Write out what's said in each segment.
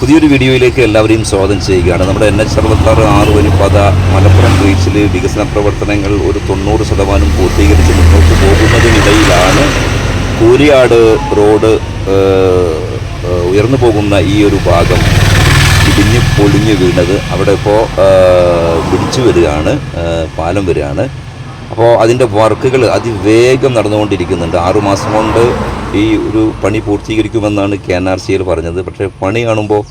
പുതിയൊരു വീഡിയോയിലേക്ക് എല്ലാവരെയും സ്വാഗതം ചെയ്യുകയാണ്. നമ്മുടെ എൻ എച്ച് അറുപത്താറ് ആറ് വരിപ്പാത മലപ്പുറം ബീച്ചിൽ വികസന പ്രവർത്തനങ്ങൾ ഒരു തൊണ്ണൂറ് ശതമാനം പൂർത്തീകരിച്ച് മുന്നോട്ട് പോകുന്നതിനിടയിലാണ് കൂരിയാട് റോഡ് ഉയർന്നു പോകുന്ന ഈ ഒരു ഭാഗം ഇടിഞ്ഞ് പൊളിഞ്ഞ് വീണത്. അവിടെ ഇപ്പോൾ പിടിച്ചു വരികയാണ് പാലം വരികയാണ്. അപ്പോൾ അതിന്റെ വർക്കുകൾ അതിവേഗം നടന്നുകൊണ്ടിരിക്കുന്നുണ്ട്. ആറുമാസം കൊണ്ട് ഈ ഒരു പണി പൂർത്തീകരിക്കുമെന്നാണ് കെ എൻ ആർ സിയിൽ പറഞ്ഞത്. പക്ഷേ പണി കാണുമ്പോൾ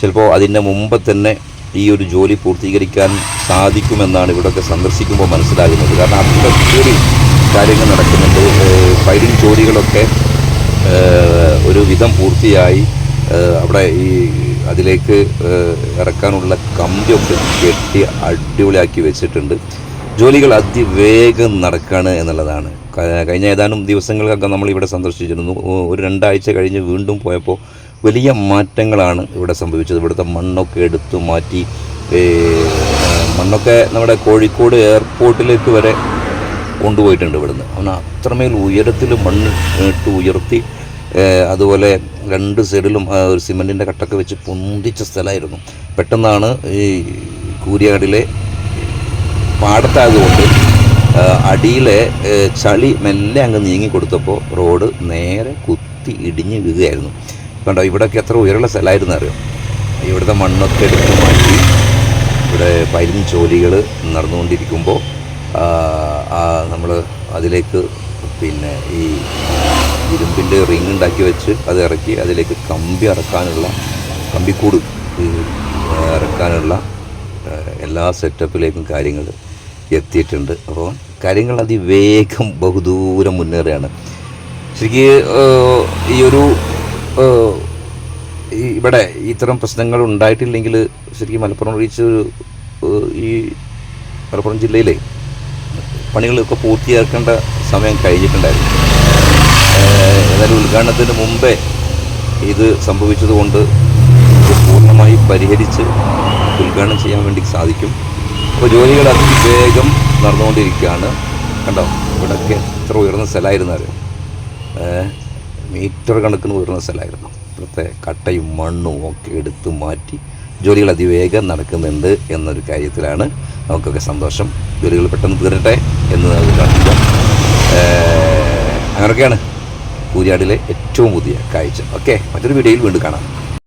ചിലപ്പോൾ അതിന്റെ മുമ്പ് തന്നെ ഈ ഒരു ജോലി പൂർത്തീകരിക്കാൻ സാധിക്കുമെന്നാണ് ഇവിടെയൊക്കെ സന്ദർശിക്കുമ്പോൾ മനസ്സിലാകുന്നത്. കാരണം അത്രയും കാര്യങ്ങൾ നടക്കുന്നുണ്ട്. ഫൈലിംഗ് ജോലികളൊക്കെ ഒരു വിധം പൂർത്തിയായി. അവിടെ ഈ അതിലേക്ക് ഇറക്കാനുള്ള കമ്പിയൊക്കെ കെട്ടി അടിപൊളിയാക്കി വെച്ചിട്ടുണ്ട്. ജോലികൾ അതിവേഗം നടക്കുകയാണ് എന്നുള്ളതാണ് കഴിഞ്ഞ ഏതാനും ദിവസങ്ങൾക്കൊക്കെ നമ്മൾ ഇവിടെ സന്ദർശിച്ചിരുന്നു ഒരു രണ്ടാഴ്ച കഴിഞ്ഞ് വീണ്ടും പോയപ്പോൾ വലിയ മാറ്റങ്ങളാണ് ഇവിടെ സംഭവിച്ചത്. ഇവിടുത്തെ മണ്ണൊക്കെ എടുത്തു മാറ്റി മണ്ണൊക്കെ നമ്മുടെ കോഴിക്കോട് എയർപോർട്ടിലേക്ക് വരെ കൊണ്ടുപോയിട്ടുണ്ട് ഇവിടുന്ന്. അവൻ അത്രമേൽ ഉയരത്തിൽ മണ്ണ് ഇട്ട് ഉയർത്തി അതുപോലെ രണ്ട് സൈഡിലും ഒരു സിമെന്റിന്റെ കട്ടൊക്കെ വെച്ച് പൊന്തിച്ച സ്ഥലമായിരുന്നു. പെട്ടെന്നാണ് ഈ കൂരിയാടിലെ പാടത്തായതുകൊണ്ട് അടിയിലെ ചളി മെല്ലെ അങ്ങ് നീങ്ങി കൊടുത്തപ്പോൾ റോഡ് നേരെ കുത്തി ഇടിഞ്ഞ് വീഴുകയായിരുന്നു. കണ്ടോ ഇവിടെയൊക്കെ എത്ര ഉയരമുള്ള സ്ഥലമായിരുന്നു അറിയാം? ഇവിടുത്തെ മണ്ണൊക്കെ എടുത്ത് മാറ്റി ഇവിടെ പരിഞ്ഞ് ജോലികൾ നടന്നുകൊണ്ടിരിക്കുമ്പോൾ നമ്മൾ അതിലേക്ക് പിന്നെ ഈ ഇരുമ്പിന്റെ റിങ് ഉണ്ടാക്കി വെച്ച് അത് ഇറക്കി അതിലേക്ക് കമ്പി ഇറക്കാനുള്ള കമ്പിക്കൂട് ഇറക്കാനുള്ള എല്ലാ സെറ്റപ്പിലേക്കും കാര്യങ്ങൾ എത്തിയിട്ടുണ്ട്. അപ്പോൾ കാര്യങ്ങൾ അതിവേഗം ബഹുദൂരം മുന്നേറുകയാണ്. ശരിക്ക് ഈ ഒരു ഇവിടെ ഇത്തരം പ്രശ്നങ്ങൾ ഉണ്ടായിട്ടില്ലെങ്കിൽ ശരിക്കും മലപ്പുറം റീച്ച് ഈ മലപ്പുറം ജില്ലയിലെ പണികളൊക്കെ പൂർത്തിയാക്കേണ്ട സമയം കഴിഞ്ഞിട്ടുണ്ടായിരുന്നു. ഏതായാലും ഉദ്ഘാടനത്തിന് മുമ്പേ ഇത് സംഭവിച്ചതുകൊണ്ട് പൂർണമായി പരിഹരിച്ച് ഉദ്ഘാടനം ചെയ്യാൻ വേണ്ടി സാധിക്കും. അപ്പോൾ ജോലികൾ അതിവേഗം നടന്നുകൊണ്ടിരിക്കുകയാണ്. കണ്ടോ? ഇവിടെയൊക്കെ എത്ര ഉയർന്ന സ്ഥലമായിരുന്നു അറിയാം മീറ്റർ കണക്കിന് ഉയർന്ന സ്ഥലമായിരുന്നു. ഇവിടുത്തെ കട്ടയും മണ്ണും ഒക്കെ എടുത്തു മാറ്റി ജോലികൾ അതിവേഗം നടക്കുന്നുണ്ട് എന്നൊരു കാര്യത്തിലാണ് നമുക്കൊക്കെ സന്തോഷം. ജോലികൾ പെട്ടെന്ന് തീരട്ടെ എന്ന് നമുക്ക് കാണിക്കാം അങ്ങനെയൊക്കെയാണ് കൂരിയാടിലെ ഏറ്റവും പുതിയ കാഴ്ച. ഓക്കെ മറ്റൊരു വീഡിയോയിൽ വീണ്ടും കാണാം.